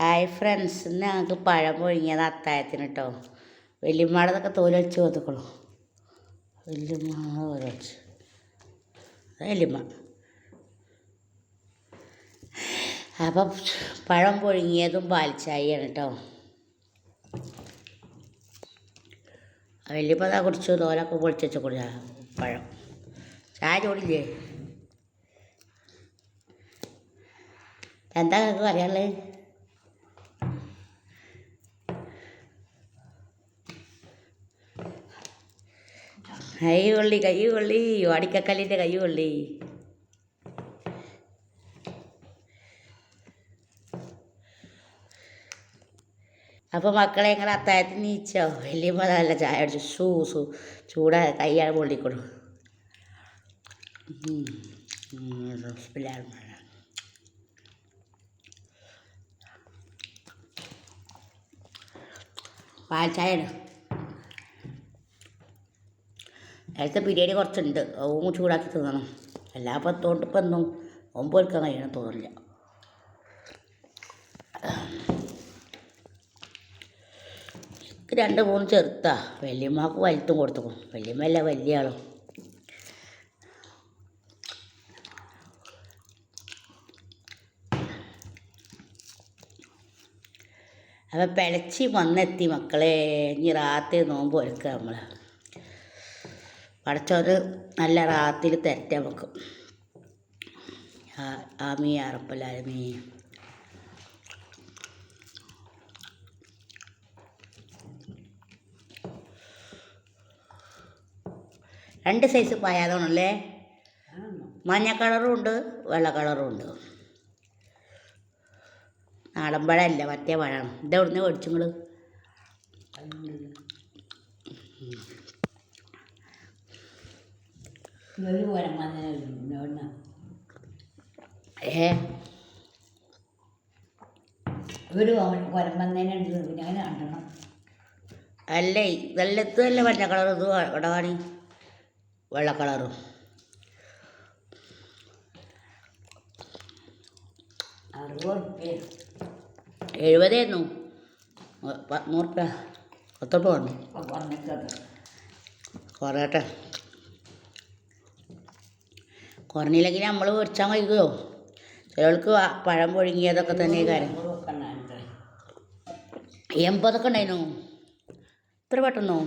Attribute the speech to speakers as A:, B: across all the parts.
A: Hi friends ഇന്ന് ഞങ്ങൾക്ക് പഴം പൊഴുങ്ങിയത് അത്തായത്തിന് കേട്ടോ വല്യമ്മയുടെതൊക്കെ തോലൊളിച്ച് കൊതുക്കുള്ളൂ വല്യമ്മ തോലൊളിച്ച് വല്യമ്മ. അപ്പം പഴം പൊഴുങ്ങിയതും പാൽച്ചായയാണ് കേട്ടോ വല്യമ്മ അതാ കുടിച്ചു തോലൊക്കെ പൊളിച്ച് വെച്ച കുടിച്ച പഴം. ചായ ചോടില്ലേ? എന്താ നിങ്ങൾക്ക് പറയാനുള്ളത്? കൈ കൊള്ളി കൈ കൊള്ളി വാടിക്കക്കല്ലിന്റെ കൈ കൊള്ളി. അപ്പോൾ മക്കളെ ഇങ്ങനെ അത്തായത്തിന് നീച്ചോ? വലിയ നല്ല ചായ അടിച്ചു സൂ സൂ. ചൂടാ കൈയാണ് പൊള്ളിക്കൊടു പാൽ ചായ ഇടും. നേരത്തെ ബിരിയാണി കുറച്ചുണ്ട്. ഓം ചൂടാക്കി തിന്നണം. എല്ലാ പത്തോണ്ട് ഇപ്പം എന്നും ഓം പൊരിക്കാൻ കഴിയണം തോന്നില്ല രണ്ട് മൂന്ന് ചെറുത്താ വല്യമ്മക്ക് വലുത്തും കൊടുത്തു. വല്യമ്മല്ല വലിയ ആളും. അപ്പം പിളച്ചി വന്നെത്തി മക്കളെ. ഇനി റാത്തി നോമ്പ് ഒരുക്കുക നമ്മൾ പടച്ചോറ് നല്ല റാത്തിൽ തെറ്റ വെക്കും ആമീ അറപ്പല്ലാലമീ രണ്ട് സൈസ് പായാതാണല്ലേ? മഞ്ഞ കളറും ഉണ്ട് വെള്ള കളറും ഉണ്ട്. നാടൻ പഴമല്ല മറ്റേ പഴമാണ് ഇതെവിടുന്ന് മേടിച്ചു നിങ്ങൾ
B: ഒരു പോരം വന്നതിന്
A: ഏ?
B: ഒരു കണ്ടണം.
A: അല്ലേ? വെള്ളത്ത് അല്ല മഞ്ഞ കളർ ഇത് ഇടവാണി വെള്ള കളറും.
B: എഴുപതേന്നു
A: എഴുപതായിരുന്നു നൂറുപ്യ. പത്തോട്ട് വന്നു കുറയട്ടെ കുറഞ്ഞില്ലെങ്കിൽ നമ്മൾ പൊരിച്ചാൽ കഴിക്കുമോ ചിലവൾക്ക് പഴം പൊഴുങ്ങിയതൊക്കെ തന്നെ കാര്യം. എൺപതൊക്കെ ഉണ്ടായിരുന്നു ഇത്ര പെട്ടെന്നോ?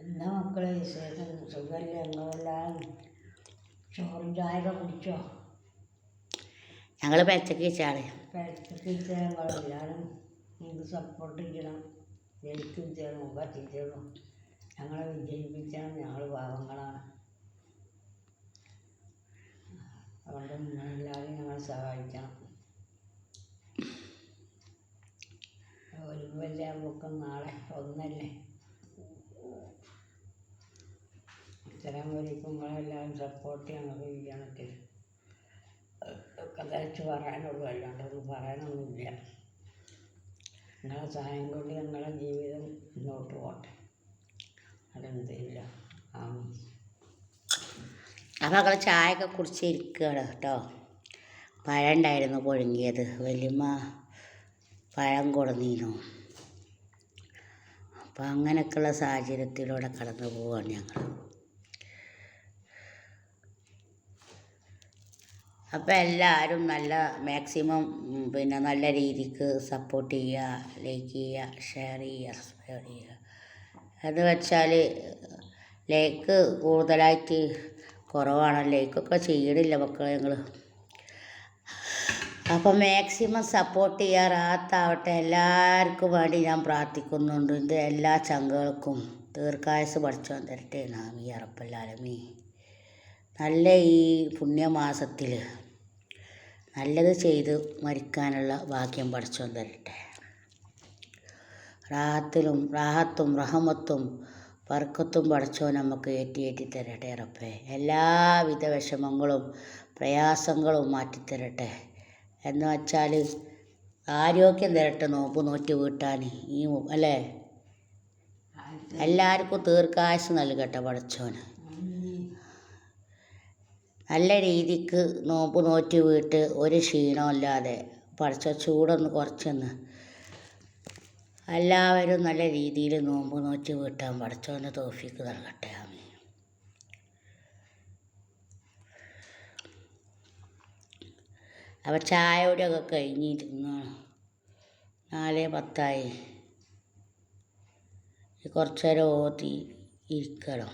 B: എന്താ മക്കളെ സുഖമല്ലേ ഞങ്ങളെല്ലാം ചോറും കുടിച്ചോ?
A: ഞങ്ങൾ പെച്ചക്ക് വെച്ചാണ്.
B: പരിസ്ഥിതിച്ച ഞങ്ങളെല്ലാവരും നിങ്ങൾക്ക് സപ്പോർട്ട് ചെയ്യണം. ജയിക്കും ചെയ്യണം കത്തിച്ചേരും ഞങ്ങളെ വിജയിപ്പിച്ചാൽ ഞങ്ങൾ പാവങ്ങളാണ്. അതുകൊണ്ട് നിങ്ങളെല്ലാവരും ഞങ്ങളെ സഹായിക്കണം. ഒരു വലിയ ബുക്കും നാളെ ഒന്നല്ലേ? വരിക്കും നിങ്ങളെല്ലാവരും സപ്പോർട്ട് ഞങ്ങൾക്ക് ചെയ്യണത്തിൽ ഒക്കെ തയ്ച്ച് പറയാനുള്ളൂ അല്ലാണ്ടൊന്നും പറയാനൊന്നുമില്ല. നിങ്ങളെ സഹായം കൊണ്ട് ഞങ്ങളെ ജീവിതം മുന്നോട്ട് പോട്ടെ അതെന്തില്ല. ആ.
A: അപ്പം ഞങ്ങൾ ചായയൊക്കെ കുടിച്ചിരിക്കുകയാണ് കേട്ടോ. പഴം ഉണ്ടായിരുന്നു പുഴുങ്ങിയത്. വലിയമ്മ പഴം കൊടുന്നീനു അപ്പം അങ്ങനെയൊക്കെയുള്ള സാഹചര്യത്തിലൂടെ കടന്നു പോവുകയാണ് ഞങ്ങൾ അപ്പം എല്ലാവരും നല്ല മാക്സിമം പിന്നെ നല്ല രീതിക്ക് സപ്പോർട്ട് ചെയ്യുക ലൈക്ക് ചെയ്യുക ഷെയർ ചെയ്യുക സബ്സ്ക്രൈബ് ചെയ്യുക. എന്ന് വെച്ചാൽ ലൈക്ക് കൂടുതലായിട്ട് കുറവാണ്. ലൈക്കൊക്കെ ചെയ്യണില്ല മക്കളെ ഞങ്ങൾ അപ്പം മാക്സിമം സപ്പോർട്ട് ചെയ്യാൻ റാത്താവട്ടെ എല്ലാവർക്കും വേണ്ടി ഞാൻ പ്രാർത്ഥിക്കുന്നുണ്ട്. ഇത് എല്ലാ ചങ്കകൾക്കും ദീർഘായുസ് പഠിച്ചോൻ തരട്ടെ. നാമി അറപ്പല്ലാലമീ നല്ല ഈ പുണ്യമാസത്തിൽ നല്ലത് ചെയ്ത് മരിക്കാനുള്ള ഭാഗ്യം പഠിച്ചോൻ തരട്ടെ റാഹത്തിലും റാഹത്തും റഹമത്തും പറക്കത്തും പഠിച്ചോ നമുക്ക് ഏറ്റി ഏറ്റി തരട്ടെ റബ്ബേ എല്ലാവിധ വിഷമങ്ങളും പ്രയാസങ്ങളും മാറ്റിത്തരട്ടെ. എന്ന് വച്ചാൽ ആരോഗ്യം തരട്ടെ നോമ്പ് നോറ്റ് വീട്ടാൻ ഈ അല്ലേ? എല്ലാവർക്കും ദീർഘായുസ് നൽകട്ടെ പഠിച്ചോന് നല്ല രീതിക്ക് നോമ്പ് നോറ്റ് വീട്ട് ഒരു ക്ഷീണമില്ലാതെ പഠിച്ച ചൂടൊന്ന് കുറച്ചൊന്ന്. എല്ലാവരും നല്ല രീതിയിൽ നോമ്പ് നോറ്റ് വീട്ടാൻ പഠിച്ചോന്റെ തോഫിക്ക് നൽകട്ടെ. ആമീൻ. അപ്പോൾ ചായയുടെയൊക്കെ കഴിഞ്ഞിരുന്നു നാല് പത്തായി. കുറച്ച് നേരം ഓതി ഇരിക്കണം.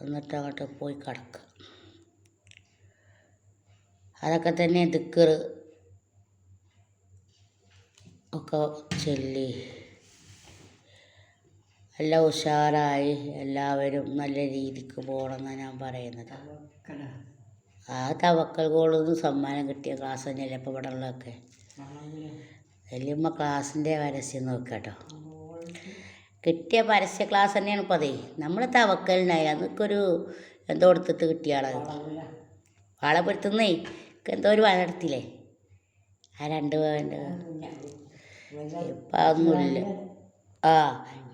A: എന്നിട്ട് അങ്ങോട്ട് പോയി കിടക്കുക അതൊക്കെ തന്നെ ദിക്കർ ഒക്കെ ചൊല്ലി. എല്ലാം ഉഷാറായി. എല്ലാവരും നല്ല രീതിക്ക് പോകണമെന്നാണ് ഞാൻ പറയുന്നത്. ആ തവക്കൽ കോളൊന്നും സമ്മാനം കിട്ടിയ ക്ലാസ് തന്നെയല്ലേ ഇപ്പോൾ ഇവിടെ ഉള്ളതൊക്കെ വലിയമ്മ ക്ലാസ്സിന്റെ പരസ്യം നോക്കട്ടോ. കിട്ടിയ പരസ്യ ക്ലാസ് തന്നെയാണ് ഇപ്പോൾ അതേ. നമ്മൾ തവക്കലിനായി. അതൊക്കെ ഒരു എന്തോ കൊടുത്തിട്ട് കിട്ടിയാളത് വാളപ്പെടുത്തുന്നേ എന്തോ ഒരു വളർത്തില്ലേ ആ രണ്ട് പവന്റെ ഇപ്പം അതൊന്നുമില്ല ആ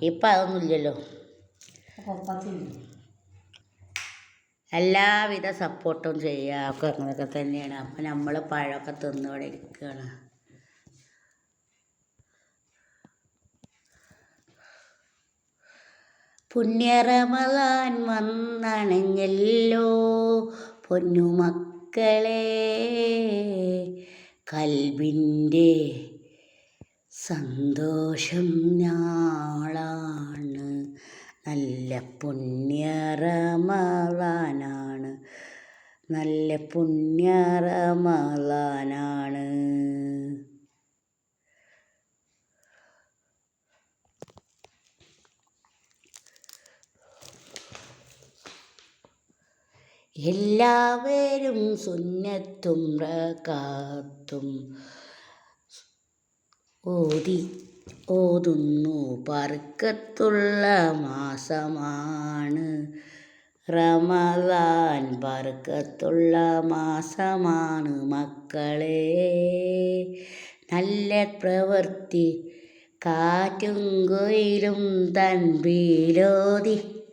A: ഇപ്പം അതൊന്നുമില്ലല്ലോ എല്ലാവിധ സപ്പോർട്ടും ചെയ്യുക ഒക്കെ അങ്ങനെയൊക്കെ തന്നെയാണ്. അപ്പം നമ്മൾ പഴമൊക്കെ തിന്നോടെ ഇരിക്കുകയാണ് പുണ്യറമലാൻ വന്നണഞ്ഞല്ലോ. പൊന്നുമക്കളെ കൽവിന്റെ സന്തോഷം നാളാണ്. നല്ല പുണ്യറമളാനാണ്. നല്ല പുണ്യറമലാനാണ് എല്ലാവരും സുന്നത്തും റകാത്തും ഓതി ഓതുന്നു. പറക്കത്തുള്ള മാസമാണ് റമദാൻ. പറക്കത്തുള്ള മാസമാണ് മക്കളെ. നല്ല പ്രവൃത്തി. കാറ്റും കൊയിലും തൻപീലോതി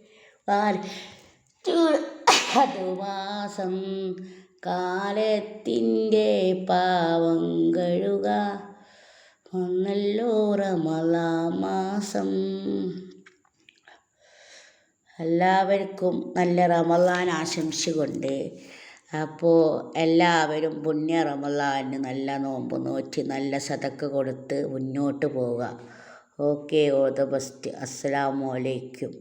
A: അതുമാസം കാലത്തിന്റെ പാവം കഴുക. ഒന്നല്ലോ റമലാമാസം എല്ലാവർക്കും നല്ല റമലാൻ ആശംസിച്ചുകൊണ്ട് അപ്പോൾ എല്ലാവരും പുണ്യ റമലാന് നല്ല നോമ്പ് നോറ്റി നല്ല സതക്ക് കൊടുത്ത് മുന്നോട്ട് പോവുക. Okay all the best. അസ്സലാമു അലൈക്കും.